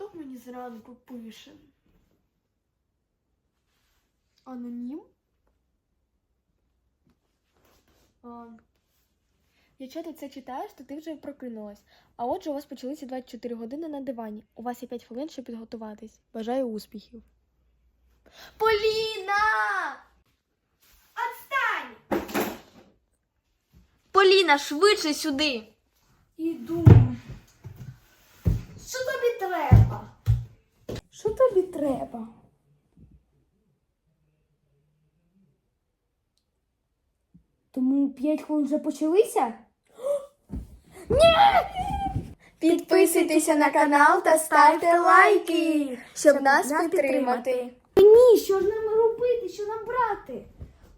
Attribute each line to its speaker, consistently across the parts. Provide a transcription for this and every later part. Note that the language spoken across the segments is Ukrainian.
Speaker 1: Хто мені зранку пише? Анонім? А, якщо ти це читаєш, то ти вже прокинулась. А отже, у вас почалися 24 години на дивані. У вас є 5 хвилин, щоб підготуватись. Бажаю успіхів. Поліна! Отстань! Поліна, швидше сюди!
Speaker 2: Іду. Що тобі треба? Що тобі треба? Тому п'ять хвилин вже почалися? Ні!
Speaker 1: Підписуйтеся на канал та ставте лайки, щоб нас підтримати.
Speaker 2: Ні, що ж нам робити? Що нам брати?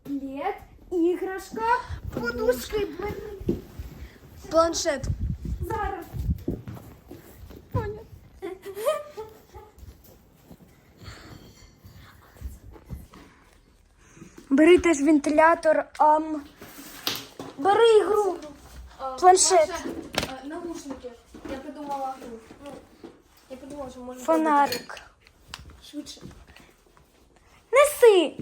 Speaker 2: Плед, іграшка, подушки.
Speaker 1: Планшет.
Speaker 2: Зараз. Бери теж вентилятор, ам. Бери ігру. Планшет.
Speaker 1: Наушники. Я придумала гру. Ну, я придумала, що можна
Speaker 2: Фонарик.
Speaker 1: швидше.
Speaker 2: Неси.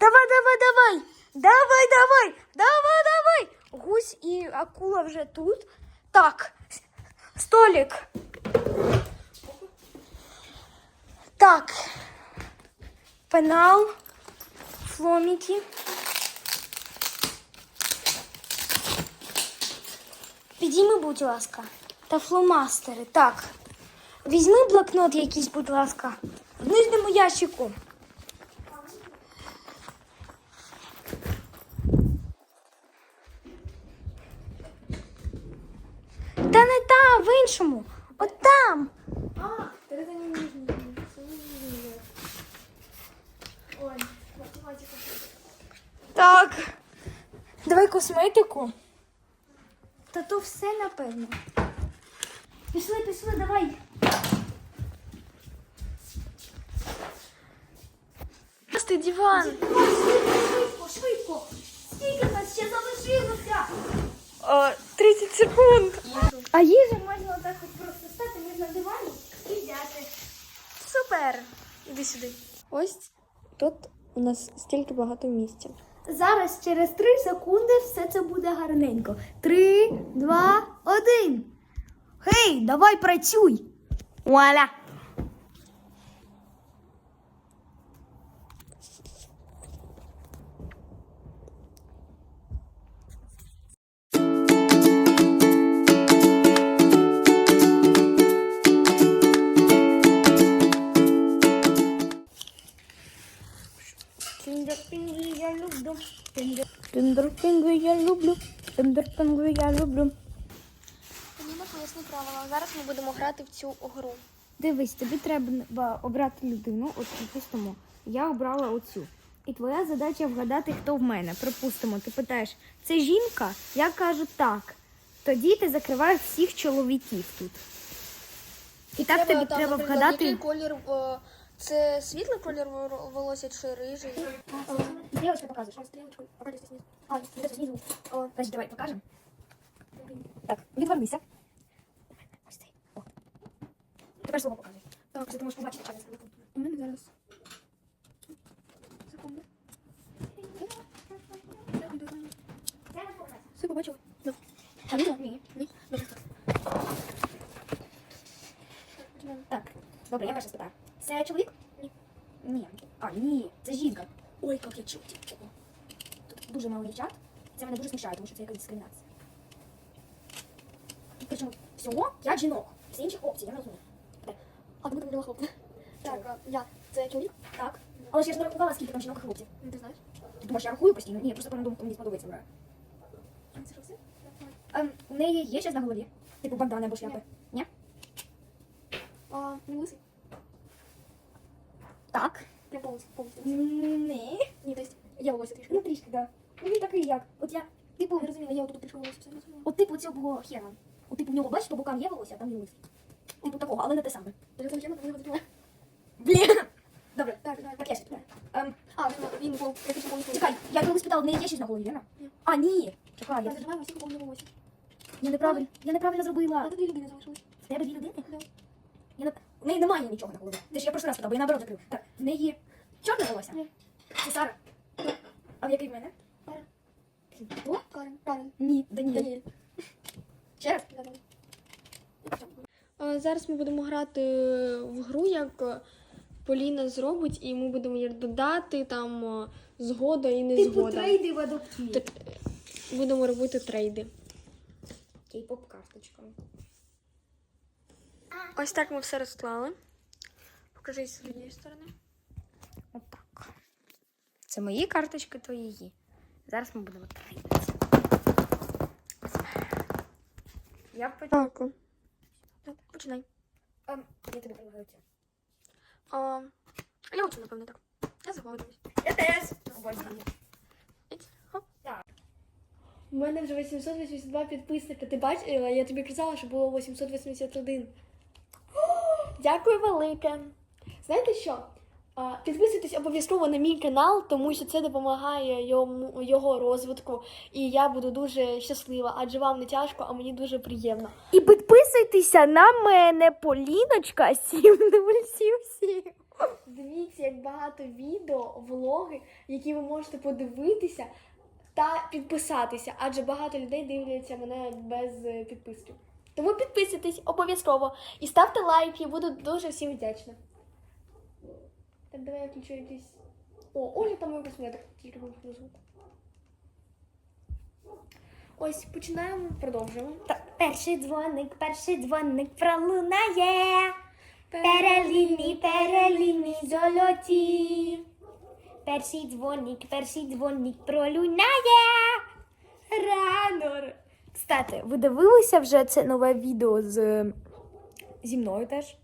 Speaker 2: Давай, давай, давай. Давай, давай. Давай, давай. Гусь і акула вже тут. Так. Столик. Так. Пенал. Фломіки. Підійми, будь ласка. Та фломастери. Так. Візьми блокнот якийсь, будь ласка. В нижньому ящику. Та не там, в іншому. От там.
Speaker 1: А,
Speaker 2: Так. Давай косметику. Та то все напевно. Пішли, пішли, давай.
Speaker 1: Просто диван.
Speaker 2: Швидко, швидко. Скільки нас ще залишилося?
Speaker 1: 30 секунд.
Speaker 2: А їжа можна отак от просто стати ніж на дивані і взяти.
Speaker 1: Супер. Іди сюди. Ось тут у нас стільки багато місця.
Speaker 2: Зараз через 3 секунди все це буде гарненько. Три, два, один. Гей, давай працюй.
Speaker 1: Вуаля.
Speaker 2: Тіндерпінгві я люблю. Тіндерпінгві я люблю.
Speaker 1: Поліна поясни правила. Зараз ми будемо грати в цю гру.
Speaker 2: Дивись, тобі треба обрати людину. От припустимо, я обрала оцю. І твоя задача вгадати, хто в мене. Припустимо, ти питаєш, це жінка? Я кажу так. Тоді ти закриваєш всіх чоловіків тут. І так тобі треба вгадати.
Speaker 1: Який колір е, це світлий колір волосся чи рижий?
Speaker 2: Стрелочку показываешь. Стрелочку. Покажи снизу. А, где снизу. О, подожди, давай покажем. Так, відвернися. Ось цей. О. Тепер слово показуй. Так, ти можеш побачити через.
Speaker 1: У мене зараз. Секунду. Все побачила? Да.
Speaker 2: А видно? Ні.
Speaker 1: Ні? Добре.
Speaker 2: Так, добре, я перше спитаю. Це чоловік? Ні. Ні. А, ні, це жінка. Ой, як я чув. Тут дуже мало дівчат. Це мене дуже смішає, тому що це якась дискримінація. Причому всього п'ять жінок. Всі інші хлопці, я не розумію.
Speaker 1: А тому ти говорила хлопця. Так, я. Це чоловік?
Speaker 2: Так. Але ж я ж не рахувала, скільки там жінок і хлопців.
Speaker 1: Ну, Ти знаєш?
Speaker 2: Ти думаєш, я рахую постійно? Ні, я просто думаю, мені сподобається брати.
Speaker 1: Це що все?
Speaker 2: Ем, у неї є щось на голові? Типу бандани або шляпи? Ні?
Speaker 1: А, не лисий?
Speaker 2: Так.
Speaker 1: Прям повністю, повністю.
Speaker 2: Ні.
Speaker 1: Ні, то есть є волосся трішки.
Speaker 2: Ну трішки, так. Ну він такий як. От я, типу,
Speaker 1: Не розуміла, я отут трішки волосся все не розуміла.
Speaker 2: от типу цього хера. От типу в нього бачиш, по бокам є волосся, а там він лисий. Типу такого, але не те саме.
Speaker 1: Я чемно, я розуміла.
Speaker 2: Блін. Добре,
Speaker 1: Так, так.
Speaker 2: так я ще спитаю. Ем,
Speaker 1: А, він, він був, я хочу повністю.
Speaker 2: чекай, я коли спитала, в неї є щось на голові, вірно?
Speaker 1: Ні.
Speaker 2: А, ні. Чекай,
Speaker 1: Я
Speaker 2: я,
Speaker 1: зажимаю усіх повне волосся.
Speaker 2: я неправильно, я неправильно
Speaker 1: А
Speaker 2: зробила.
Speaker 1: тут дві людини залишились.
Speaker 2: В тебе дві людини? Я на... У неї немає нічого на голові. Ти ж я просто раз питав, бо я наоборот закрив. Так, в неї чорне волосся?
Speaker 1: Ні.
Speaker 2: Це Сара. А в який в мене?
Speaker 1: Сара.
Speaker 2: Хто?
Speaker 1: Карен, Карен.
Speaker 2: Ні, Даніель.
Speaker 1: Даніель.
Speaker 2: Ще раз?
Speaker 1: Зараз ми будемо грати в гру, як е, Поліна зробить, і ми будемо її додати там е, згода і не
Speaker 2: Типу
Speaker 1: згода.
Speaker 2: трейди в адопті.
Speaker 1: Т- Будемо робити трейди.
Speaker 2: Кей-поп карточка.
Speaker 1: Ось так ми все розклали. Покажи з однієї сторони.
Speaker 2: Отак. Це мої карточки, то її. Зараз ми будемо трейдитися. Я
Speaker 1: Так. Так, починай.
Speaker 2: Ем, Я тобі.
Speaker 1: А, я оцю, напевно, так. Я згодилась.
Speaker 2: Я теж.
Speaker 1: У мене вже 882 підписника. Ти бачила? Я тобі казала, що було 881. Дякую велике. Знаєте що? Підписуйтесь обов'язково на мій канал, тому що це допомагає йому, його розвитку. І я буду дуже щаслива, адже вам не тяжко, а мені дуже приємно.
Speaker 2: І підписуйтеся на мене, Поліночка 7077.
Speaker 1: Дивіться, як багато відео, влоги, які ви можете подивитися та підписатися, адже багато людей дивляться мене без е, підписки. Тому підписуйтесь обов'язково і ставте лайк, я буду дуже всім вдячна. Так, давай я включу якийсь. О, Оля там якось мене так тільки звук. Ось, починаємо, продовжуємо.
Speaker 2: Так, перший дзвоник, перший дзвоник пролунає. Переліні, переліні золоті. Перший дзвоник, перший дзвоник пролунає. Кстати, ви дивилися вже це нове відео з зі мною теж?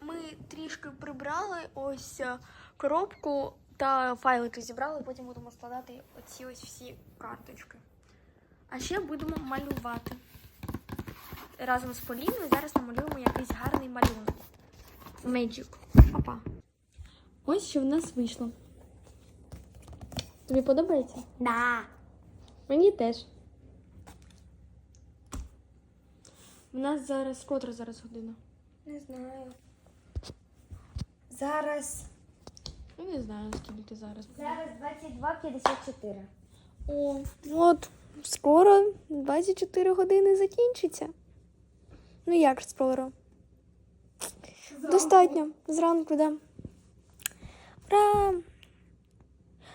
Speaker 1: Ми трішки прибрали ось е, коробку та файлики зібрали, потім будемо складати оці ось всі карточки. А ще будемо малювати. Разом з Поліною зараз намалюємо якийсь гарний малюнок. Magic. Опа. Ось що в нас вийшло. Тобі подобається?
Speaker 2: Да.
Speaker 1: Мені теж. У нас зараз котра зараз година?
Speaker 2: Не знаю. Зараз.
Speaker 1: Я не знаю, скільки зараз.
Speaker 2: Зараз 22.54.
Speaker 1: О, от скоро 24 години закінчиться. Ну як скоро? Достатньо. Зранку, да. Ура!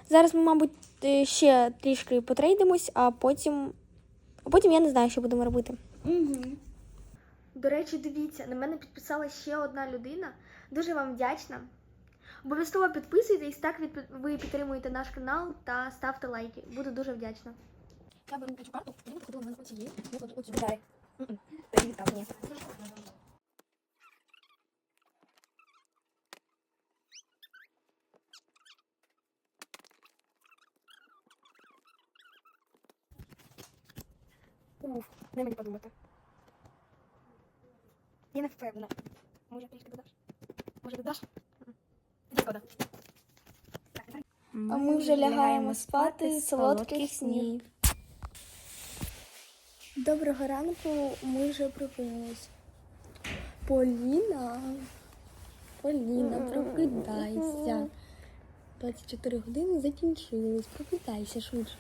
Speaker 1: Зараз ми, мабуть, е, ще трішки потрейдимось, а потім. А потім я не знаю, що будемо робити.
Speaker 2: Угу.
Speaker 1: До речі, дивіться, на мене підписала ще одна людина. Дуже вам вдячна. Обов'язково підписуйтесь, так від- ви підтримуєте наш канал та ставте лайки. Буду дуже вдячна.
Speaker 2: Я беру цю карту, я покладу в мене оцієї, я кладу оцю. Дай. Дай відкав, ні. Уф, дай мені подумати. Я не впевнена. Може, трішки додаш? Може, додаш?
Speaker 1: А ми вже лягаємо спати солодких снів. Доброго ранку, ми вже прокинулись. Поліна. Поліна, прокидайся. 24 години закінчились. Прокидайся швидше.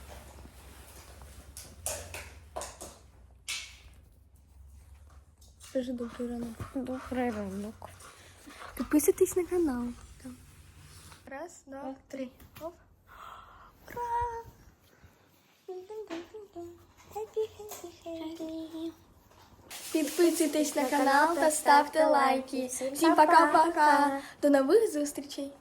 Speaker 1: Скажи добрий ранок.
Speaker 2: Добрий ранок.
Speaker 1: Підписуйтесь на канал. Раз, два, три. Оп. Ура! Підписуйтесь на канал та ставте лайки. Всім пока-пока. До нових зустрічей.